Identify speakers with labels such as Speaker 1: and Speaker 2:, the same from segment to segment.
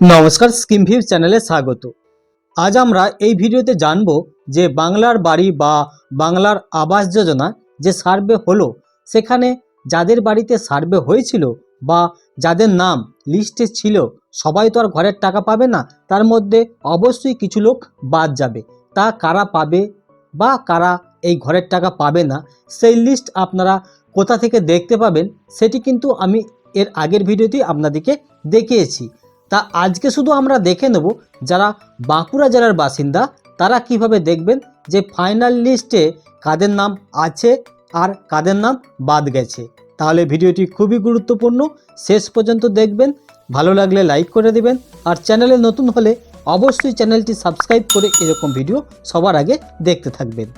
Speaker 1: নমস্কার scheme view চ্যানেলে স্বাগত। আজ আমরা এই ভিডিওতে জানব যে বাংলার বাড়ি বা বাংলার আবাস যোজনা যে সার্ভে হলো, সেখানে যাদের বাড়িতে সার্ভে হয়েছিল বা যাদের নাম লিস্টে ছিল, সবাই তো আর ঘরের টাকা পাবে না, তার মধ্যে অবশ্যই কিছু লোক বাদ যাবে। তা কারা পাবে বা কারা এই ঘরের টাকা পাবে না, সেই লিস্ট আপনারা কোথা থেকে দেখতে পাবেন, সেটি কিন্তু আমি এর আগের ভিডিওতেই আপনাদেরকে দেখিয়েছি। তা আজকে শুধু আমরা দেখে নেব যারা বাঁকুড়া জেলার বাসিন্দা, তারা কীভাবে দেখবেন যে ফাইনাল লিস্টে কাদের নাম আছে আর কাদের নাম বাদ গেছে। তাহলে ভিডিওটি খুবই গুরুত্বপূর্ণ। শেষ পর্যন্ত দেখবেন, ভালো লাগলে লাইক করে দেবেন আর চ্যানেলে নতুন হলে অবশ্যই চ্যানেলটি সাবস্ক্রাইব করে এরকম ভিডিও সবার আগে দেখতে থাকবেন।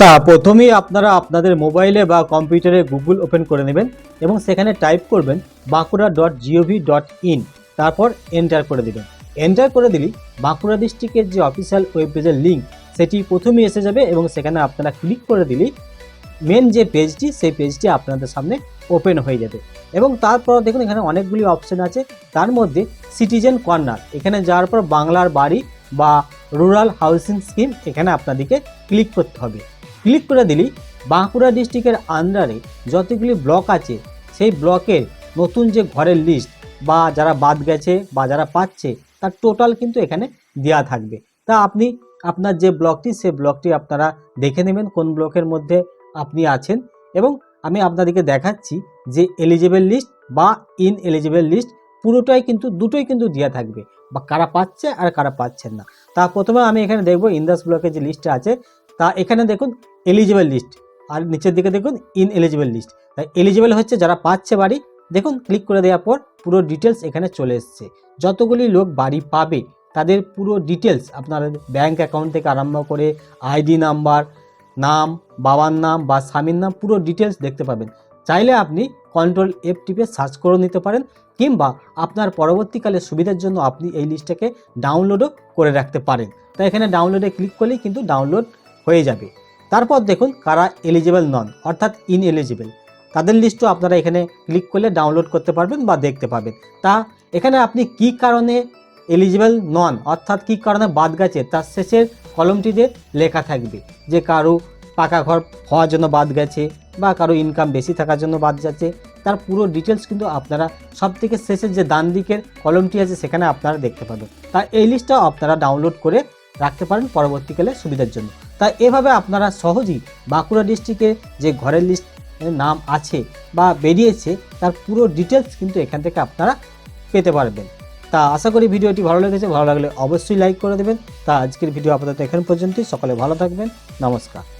Speaker 1: তা প্রথমেই আপনারা আপনাদের মোবাইলে বা কম্পিউটারে গুগল ওপেন করে নেবেন এবং সেখানে টাইপ করবেন Bankura dot GOV dot in তারপর এন্টার করে দেবেন। এন্টার করে দিলেই বাঁকুড়া ডিস্ট্রিক্টের যে অফিসিয়াল ওয়েব পেজের লিঙ্ক, সেটি প্রথমেই এসে যাবে এবং সেখানে আপনারা ক্লিক করে দিলেই মেন যে পেজটি, সেই পেজটি আপনাদের সামনে ওপেন হয়ে যাবে। এবং তারপর দেখুন এখানে অনেকগুলি অপশন আছে, তার মধ্যে সিটিজেন কর্নার, এখানে যাওয়ার পর বাংলার বাড়ি বা রুরাল হাউসিং স্কিম, এখানে আপনাদেরকে ক্লিক করতে হবে। ক্লিক করে দিলেই বাঁকুড়া ডিস্ট্রিক্টের আন্ডারে যতগুলি ব্লক আছে, সেই ব্লকের নতুন যে ঘরের লিস্ট বা যারা বাদ গেছে বা যারা পাচ্ছে, তার টোটাল কিন্তু এখানে দেওয়া থাকবে। তা আপনি আপনার যে ব্লকটি সেই ব্লকটি আপনারা দেখে নেবেন কোন ব্লকের মধ্যে আপনি আছেন এবং আমি আপনাদেরকে দেখাচ্ছি যে এলিজিবল লিস্ট বা ইন এলিজিবল লিস্ট পুরোটাই কিন্তু, দুটোই কিন্তু দেওয়া থাকবে। বা কারা পাচ্ছে আর কারা পাচ্ছেন না। তা প্রথমে আমি এখানে দেখব ইন্দাস ব্লকের যে লিস্টটা আছে তা এখানে দেখুন এলিজিবল লিস্ট আর নিচের দিকে দেখুন ইন এলিজিবল লিস্ট তাই এলিজিবল হচ্ছে যারা পাচ্ছে বাড়ি, দেখুন ক্লিক করে দেওয়ার পর পুরো ডিটেলস এখানে চলে এসছে। যতগুলি লোক বাড়ি পাবে, তাদের পুরো ডিটেলস আপনার ব্যাংক অ্যাকাউন্ট থেকে আরম্ভ করে আইডি নাম্বার নাম, বাবার নাম বা স্বামীর নাম পুরো ডিটেলস দেখতে পাবেন। চাইলে আপনি কন্ট্রোল এফ টিপে সার্চ করে নিতে পারেন কিংবা আপনার পরবর্তীকালে সুবিধার জন্য আপনি এই লিস্টটাকে ডাউনলোডও করে রাখতে পারেন। তাই এখানে ডাউনলোডে ক্লিক করলেই কিন্তু ডাউনলোড হয়ে যাবে। তারপর দেখুন কারা এলিজিবল নন, অর্থাৎ ইন এলিজিবল তাদের লিস্টও আপনারা এখানে ক্লিক করলে ডাউনলোড করতে পারবেন বা দেখতে পাবেন। তা এখানে আপনি কি কারণে এলিজিবল নন, অর্থাৎ কি কারণে বাদ গেছে, তার শেষের কলমটিতে লেখা থাকবে। যে কারও পাকা ঘর হওয়ার জন্য বাদ গেছে বা কারও ইনকাম বেশি থাকার জন্য বাদ যাচ্ছে, তার পুরো ডিটেলস কিন্তু আপনারা সব থেকে শেষের যে ডান দিকের কলমটি আছে সেখানে আপনারা দেখতে পাবেন। তা এই লিস্টটা আপনারা ডাউনলোড করে রাখতে পারেন পরবর্তীকালে সুবিধার জন্য। তা এভাবে আপনারা সহজেই বাঁকুড়া ডিস্ট্রিক্টে যে ঘরের লিস্ট নাম আছে বা বেরিয়েছে, তার পুরো ডিটেলস কিন্তু এখান থেকে আপনারা পেতে পারবেন। তা আশা করি ভিডিওটি ভালো লেগেছে, ভালো লাগলে অবশ্যই লাইক করে দেবেন। তা আজকের ভিডিও আপাতত এখান পর্যন্তই, সকলে ভালো থাকবেন, নমস্কার।